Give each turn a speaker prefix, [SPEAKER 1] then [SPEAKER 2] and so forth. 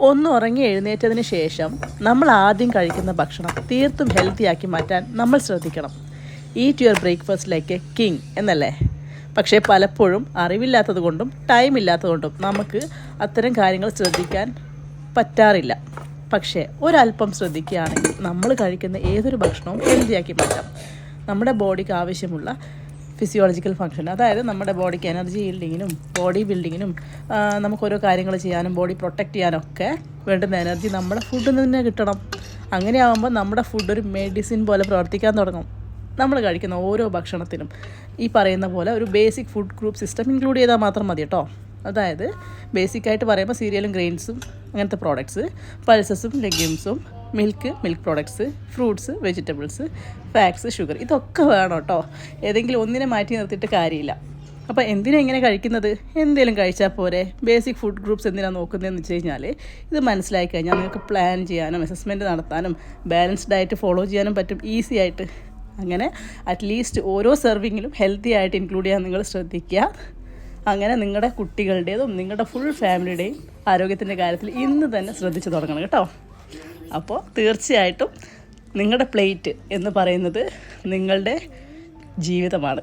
[SPEAKER 1] ഒന്ന് ഉറങ്ങി എഴുന്നേറ്റതിന് ശേഷം നമ്മൾ ആദ്യം കഴിക്കുന്ന ഭക്ഷണം തീർത്തും ഹെൽത്തിയാക്കി മാറ്റാൻ നമ്മൾ ശ്രദ്ധിക്കണം. Eat your breakfast like a king എന്നല്ലേ? പക്ഷേ പലപ്പോഴും അറിവില്ലാത്തത് കൊണ്ടും ടൈം ഇല്ലാത്തതുകൊണ്ടും നമുക്ക് അത്തരം കാര്യങ്ങൾ ശ്രദ്ധിക്കാൻ പറ്റാറില്ല. പക്ഷേ ഒരല്പം ശ്രദ്ധിക്കുകയാണെങ്കിൽ നമ്മൾ കഴിക്കുന്ന ഏതൊരു ഭക്ഷണവും ഹെൽത്തിയാക്കി മാറ്റാം. നമ്മുടെ ബോഡിക്ക് ആവശ്യമുള്ള ഫിസിയോളജിക്കൽ ഫംഗ്ഷൻ അതായത് നമ്മുടെ ബോഡിക്ക് എനർജി ബിൽഡിങ്ങിനും ബോഡി ബിൽഡിങ്ങിനും നമുക്ക് ഓരോ കാര്യങ്ങൾ ചെയ്യാനും ബോഡി പ്രൊട്ടക്റ്റ് ചെയ്യാനൊക്കെ വേണ്ടുന്ന എനർജി നമ്മുടെ ഫുഡിൽ നിന്ന് കിട്ടണം. അങ്ങനെയാകുമ്പോൾ നമ്മുടെ ഫുഡ് ഒരു മെഡിസിൻ പോലെ പ്രവർത്തിക്കാൻ തുടങ്ങും. നമ്മൾ കഴിക്കുന്ന ഓരോ ഭക്ഷണത്തിനും ഈ പറയുന്ന പോലെ ഒരു basic food group system include ചെയ്താൽ മാത്രം മതി കേട്ടോ. അതായത് ബേസിക്കായിട്ട് പറയുമ്പോൾ സീരിയലും ഗ്രെയിൻസും അങ്ങനത്തെ പ്രോഡക്ട്സ് പൾസസും ലെഗ്യൂംസും milk milk products fruits vegetables fats sugar ഇതൊക്കെ വേണം കേട്ടോ. ഏതെങ്കിലും ഒന്നിനെ മാറ്റി നിർത്തിയിട്ട് കാര്യമില്ല. അപ്പോൾ എന്തിനാ ഇങ്ങനെ കഴിക്കുന്നത്? എന്തെങ്കിലും കഴിച്ചാൽ പോരെ? ബേസിക് ഫുഡ് ഗ്രൂപ്പ്സ് എന്തിനാണ് നോക്കുന്നതെന്ന് വെച്ച് കഴിഞ്ഞാൽ ഇത് മനസ്സിലാക്കി കഴിഞ്ഞാൽ നിങ്ങൾക്ക് പ്ലാൻ ചെയ്യാനും അസസ്മെന്റ് നടത്താനും ബാലൻസ്ഡ് ഡയറ്റ് ഫോളോ ചെയ്യാനും പറ്റും ഈസി ആയിട്ട്. അങ്ങനെ അറ്റ്ലീസ്റ്റ് ഓരോ സെർവിങ്ങിലും ഹെൽത്തി ആയിട്ട് ഇൻക്ലൂഡ് ചെയ്യാൻ നിങ്ങൾ ശ്രദ്ധിക്കുക. അങ്ങനെ നിങ്ങളുടെ കുട്ടികളുടേതും നിങ്ങളുടെ ഫുൾ ഫാമിലിയുടെയും ആരോഗ്യത്തിന്റെ കാര്യത്തിൽ ഇന്ന് തന്നെ ശ്രദ്ധിച്ചു തുടങ്ങണം കേട്ടോ. അപ്പോൾ തീർച്ചയായിട്ടും നിങ്ങളുടെ പ്ലേറ്റ് എന്ന് പറയുന്നത് നിങ്ങളുടെ ജീവിതമാണ്.